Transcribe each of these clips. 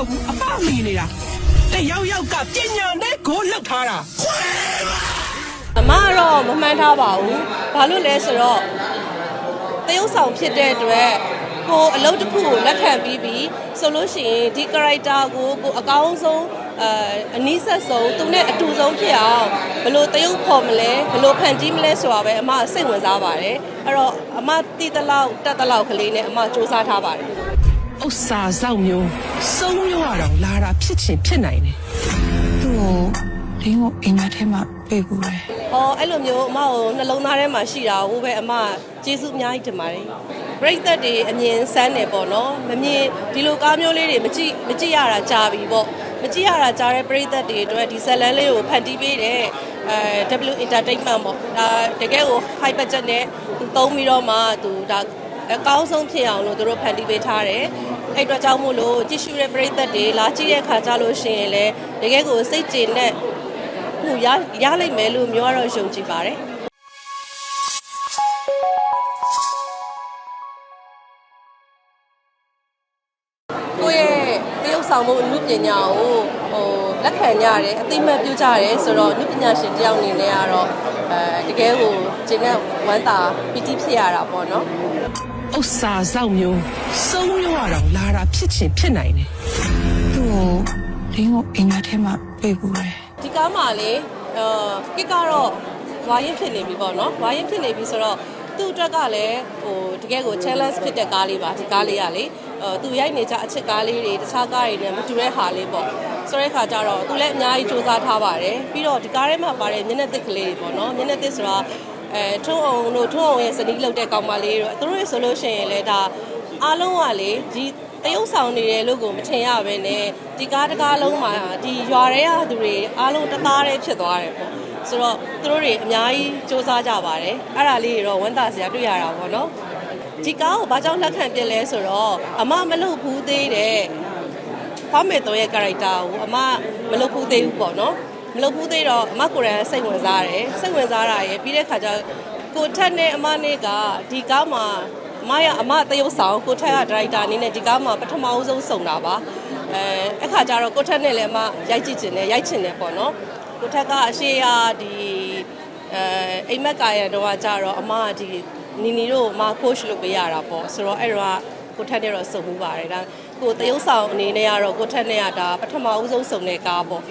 ဟုတ်ဘူးအပမီနေတာတယောက်ယောက်ကပညာနဲ့ကိုလှုပ်ထားတာအမကတော့မမှန်ထားပါဘူးဘာလို့လဲဆိုတော့တရုပ်ဆောင်ဖြစ်တဲ့အတွက်ကိုအလုပ်တစ်ခုကိုလက်ခံပြီးပြီဆိုလို့ရှိရင်ဒီ character ကိုကိုအကောင်းဆုံးအဲအနည်းဆက်ဆုံးသူနဲ့အတူဆုံးဖြစ်အောင်ဘယ်လိုတရုပ်ဖော်မလဲဘယ်လိုဖန်တီးမလဲဆိုတာပဲအမစိတ်ဝင်စားပါတယ်အဲ့တော့အမတည်တလောက်တက်တလောက်ကလေးနဲ့အမစူးစမ်းထားပါတယ် ဥစ္စာဆောင်မျိုးစုံမျိုးရတော့လာတာဖြစ်ချင်ဖြစ်နိုင်တယ်သူ့ကိုလင်းကိုအိမ်မက်ထဲမှာပြေးပူတယ်။အော်အဲ့လိုမျိုးအမကိုနှလုံးသားထဲမှာရှိတာဟိုပဲအမကျေးဇူးအများကြီးတင်ပါတယ်။ပရိသတ်တွေအမြင်ဆန်းတယ်ပေါ့နော်။မမြင်ဒီလိုကားမျိုးလေးတွေမကြည့်မကြည့်ရတာကြာပြီပေါ့။မကြည့်ရတာကြာတဲ့ပရိသတ်တွေအတွက်ဒီဇက်လန်လေးကိုဖန်တီးပေးတဲ့အဲ W Entertainment ပေါ့။ဒါတကယ်ကို high budget နဲ့သူသုံးပြီးတော့မှသူဒါ အကောင်းဆုံးဖြစ်အောင်လို့သူတို့ဖန်တီးပေးထားတယ်။အဲ့အတွက်ကြောင့်မို့လို့ကြည့်ရှုတဲ့ပရိသတ်တွေလာကြည့်တဲ့ခါကြလို့ရှိရင်လည်းတကယ်ကိုစိတ်ကျေနပ်မှုရရလိမ့်မယ်လို့မျိုးကတော့ယုံကြည်ပါတယ်ကိုယ့်ရဲ့တရုပ်ဆောင်မှုအမှုပညာကိုဟိုလက်ခံကြရတယ်အသိမှတ်ပြုကြရတယ်ဆိုတော့အမှုပညာရှင်တယောက်အနေနဲ့ကတော့အဲတကယ်ကိုကျင့်တဲ့ဝမ်းသာပီတိဖြစ်ရတာပေါ့နော် ဥစ္စာဆောင်မျိုးစုံမျိုးရတော့လာတာဖြစ်ချင်ဖြစ်နိုင်တယ်သူ့ကိုလင်းကိုအိမ်မက်ထဲမှာပြေးပူတယ်ဒီကားမှာလေအာကိကတော့ဝါရင်ဖြစ်နေပြီပေါ့နော်ဝါရင်ဖြစ်နေပြီဆိုတော့သူ့အတွက်ကလည်းဟိုတကယ်ကို challenge ဖြစ်တဲ့ကားလေးပါဒီကားလေးကလေအဲသူရိုက်နေကြအချစ်ကားလေးတွေတခြားကားတွေနဲ့မတူတဲ့ဟာလေးပေါ့ဆိုတဲ့ခါကျတော့သူလည်းအများကြီးစူးစမ်းထားပါတယ်ပြီးတော့ဒီကားထဲမှာပါတဲ့မျက်နှာသစ်ကလေးတွေပေါ့နော်မျက်နှာသစ်ဆိုတာ အဲထုံးအောင်တို့ထုံးအောင်ရဲ့စနီးလောက်တဲ့ကောင်မလေးတို့သူတို့ရဆိုလို့ရှိရင်လည်းဒါအားလုံးကလေဒီတရုပ်ဆောင်နေတယ်လို့ကိုမထင်ရပဲနဲ့ဒီကားတကားလုံးမှာဒီရွာတွေကသူတွေအားလုံးတသားတည်းဖြစ်သွားတယ်ပေါ့ဆိုတော့သူတို့တွေအများကြီးစူးစမ်းကြပါတယ်အဲ့ဒါလေးတွေတော့ဝန်တာစရာတွေ့ရတာပေါ့နော်ဒီကားကိုဘာကြောင့်လက်ခံပြလဲဆိုတော့အမမလုပ်ဘူးသေးတယ်ဖွားမေတော်ရဲ့ character ကိုအမမလုပ်ဘူးသေးဘူးပေါ့နော် မလုပ်ဘူးသေးတော့အမကိုယ်တိုင်စိတ်ဝင်စားတယ်စိတ်ဝင်စားတာရယ်ပြီးတဲ့ခါကျကိုထက်နဲ့အမနဲ့ကဒီကားမှာအမရအမတရုပ်ဆောင်ကိုထက်ကဒရိုက်တာအနေနဲ့ဒီကားမှာပထမအဆုံးစုံတာပါအဲအခါကျတော့ကိုထက်နဲ့လည်းအမရိုက်ကြည့်ချင်တယ်ရိုက်ချင်တယ်ပေါ့နော်ကိုထက်ကအရှိရဒီအဲအိမ်မက်ကာရတော့ကကြတော့အမကဒီနီနီတို့အမ coach လုပ်ပေးရတာပေါ့ဆိုတော့အဲ့တော့ကိုထက်နဲ့တော့စုံမှုပါတယ်ဒါကိုတရုပ်ဆောင်အနေနဲ့ကတော့ကိုထက်နဲ့ကဒါပထမအဆုံးစုံတဲ့ကားပေါ့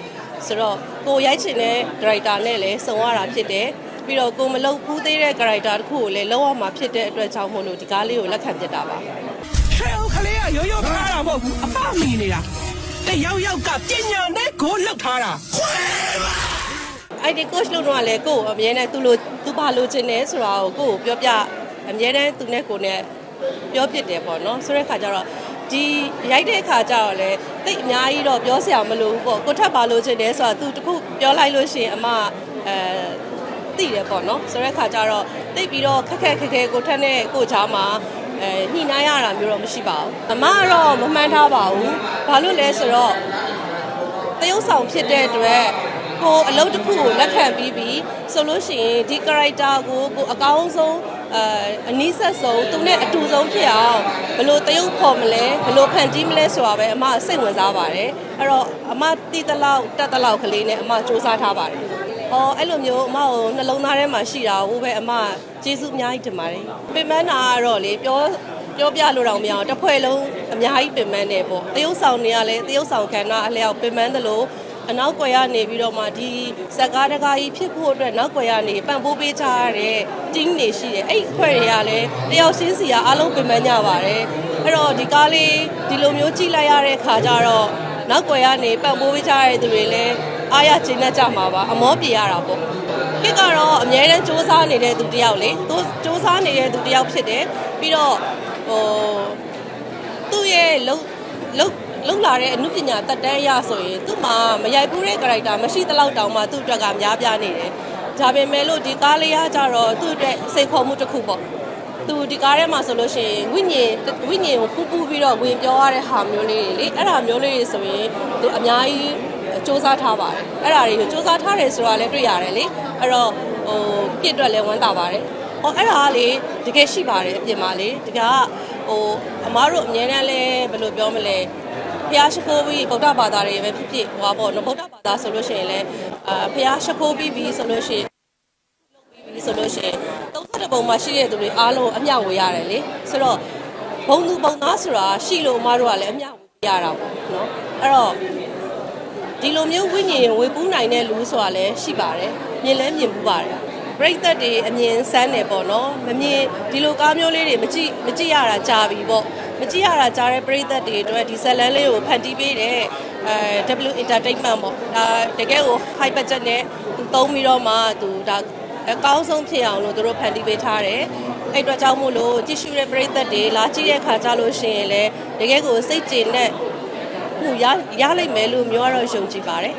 ဆိုတော့ကိုရိုက်ချင်တဲ့ဒရိုက်တာနဲ့လည်းစုံရတာဖြစ်တယ်ပြီးတော့ကိုမလုပ်ဘူးသေးတဲ့ character တစ်ခုကိုလည်းလောက်ရမှာဖြစ်တဲ့အတွက်ကြောင့်မို့လို့ဒီကားလေးကိုလက်ခံပြတာပါဟဲ့ခလေးကရိုးရိုးဖားတာမဟုတ်ဘူးအပမီနေတာတယောက်ယောက်ကပညာနဲ့ကိုလှုပ်ထားတာအဲ့ဒီ coach လို့တော့လည်းကို့ကိုအမြဲတမ်းသူ့လိုသူဘာလိုချင်တယ်ဆိုတာကိုကို့ကိုပြောပြအမြဲတမ်းသူနဲ့ကိုနဲ့ပြောပြတယ်ပေါ့နော်ဆိုတဲ့ခါကျတော့ ဒီရိုက်တဲ့ခါကျတော့လေတိတ်အများကြီးတော့ပြောစရာမလိုဘူးပေါ့ကိုထပ်ပါလို့ချင်တယ်ဆိုတာသူတခုပြောလိုက်လို့ရှိရင်အမအဲသိတယ်ပေါ့နော်ဆိုတဲ့ခါကျတော့တိတ်ပြီးတော့ခက်ခက်ခက်ခဲကိုထက်နဲ့ကိုချားမှာအဲညှိနှိုင်းရတာမျိုးတော့မရှိပါဘူးအမကတော့မမှန်ထားပါဘူးဘာလို့လဲဆိုတော့တရုပ်ဆောင်ဖြစ်တဲ့အတွက်ကိုအလုပ်တစ်ခုကိုလက်ခံပြီးပြီဆိုလို့ရှိရင်ဒီ character ကိုကိုအကောင်းဆုံး အဲအနည်းဆက်ဆုံးသူနဲ့အတူဆုံးဖြစ်အောင်ဘယ်လိုတရုပ်ဖော်မလဲဘယ်လိုဖန်တီးမလဲဆိုတာပဲအမစိတ်ဝင်စားပါတယ်အဲ့တော့အမတည်တလောက်တက်တလောက်ကလေးနဲ့အမစူးစမ်းထားပါတယ်။အော်အဲ့လိုမျိုးအမကိုနှလုံးသားထဲမှာရှိတာဟိုပဲအမကျေးဇူးအများကြီးတင်ပါတယ်။ပြင်ပန်းတာကတော့လေပြောပြောပြလို့တော့မရအောင်တစ်ဖွဲ့လုံးအများကြီးပင်ပန်းနေပေါ့တရုပ်ဆောင်တွေကလည်းတရုပ်ဆောင်ခန္ဓာအလျောက်ပင်ပန်းသလို အနောက်ကွယ်ကနေပြီးတော့မှဒီဇက်ကားတကားကြီးဖြစ်ဖို့အတွက်နောက်ကွယ်ကနေပံ့ပိုးပေးချရတဲ့တင်းနေရှိတယ်အဲ့ဒီအဖွဲ့တွေကလည်းတယောက်ချင်းစီကအားလုံးပင်ပန်းကြပါတယ်အဲ့တော့ဒီကားလေးဒီလိုမျိုးကြည့်လိုက်ရတဲ့ခါကျတော့နောက်ကွယ်ကနေပံ့ပိုးပေးချရတဲ့သူတွေလည်းအားရကျေနပ်ကြမှာပါအမောပြေရတာပေါ့ကိကတော့အများနဲ့စူးစမ်းနေတဲ့သူတယောက်လေသူစူးစမ်းနေတဲ့သူတယောက်ဖြစ်တယ်ပြီးတော့ဟိုသူ့ရဲ့လုံလုံ လုံလာတဲ့အမှုပညာတက်တန်းအရဆိုရင်သူ့မှာမရိုက်ဘူးတဲ့ character မရှိသလောက်တောင်မှသူ့အတွက်ကများပြားနေတယ်ဒါပေမဲ့လို့ဒီကားလေးကကြတော့သူ့အတွက်စိတ်ခေါ်မှုတစ်ခုပေါ့သူဒီကားထဲမှာဆိုလို့ရှိရင်ဝိညာဉ်ဝိညာဉ်ကိုပူပူပြီးတော့ဝင်ပြောရတဲ့ဟာမျိုးလေးတွေလေအဲ့ဒါမျိုးလေးတွေဆိုရင်သူအများကြီး စ조사ထားပါတယ်အဲ့ဒါတွေကိုစ조사ထားတယ်ဆိုတာလည်းတွေ့ရတယ်လေအဲ့တော့ဟိုပြည့်အတွက်လည်းဝမ်းသာပါတယ်ဟောအဲ့ဒါကလေတကယ်ရှိပါတယ်အပြင်မှာလေတကယ်ကဟိုအမားတို့အများနဲ့လဲဘယ်လိုပြောမလဲဟ ဖျားရှိခိုးပြီးဗုဒ္ဓဘာသာတွေပဲဖြစ်ဖြစ်ဟောပေါ့နော်ဗုဒ္ဓဘာသာဆိုလို့ရှိရင်လည်းအာဖျားရှိခိုးပြီးပြီဆိုလို့ရှိရင်ပြီးပြီဆိုလို့ရှိရင်30ပုံမှာရှိတဲ့သူတွေအားလုံးအမျှဝေရတယ်လေဆိုတော့ဘုံသူဘုံသားဆိုတာရှိလို့အမတို့ကလည်းအမျှဝေရတာပေါ့နော်အဲ့တော့ဒီလိုမျိုးဝိညာဉ်ဝေပူးနိုင်တဲ့လူဆိုတာလည်းရှိပါတယ်မြင်လဲမြင်ပူးပါတယ်ပရိသတ်တွေအမြင်ဆန်းတယ်ပေါ့နော်မမြင်ဒီလိုကားမျိုးလေးတွေမကြည့်မကြည့်ရတာကြာပြီပေါ့ မကြည့်ရတာကြာတဲ့ပရိသတ်တွေအတွက်ဒီဇက်လန်လေးကိုဖန်တီးပေးတဲ့အဲ W Entertainment ပေါ့ဒါတကယ်ကို high budget နဲ့သူသုံးပြီးတော့မှသူဒါအကောင်းဆုံးဖြစ်အောင်လို့သူတို့ဖန်တီးပေးထားတယ်အဲ့အတွက်ကြောင့်မို့လို့ကြည့်ရှုတဲ့ပရိသတ်တွေလာကြည့်တဲ့ခါကြလို့ရှိရင်လည်းတကယ်ကိုစိတ်ကျေနပ်မှုရရလိမ့်မယ်လို့မျိုးကတော့ယုံကြည်ပါတယ်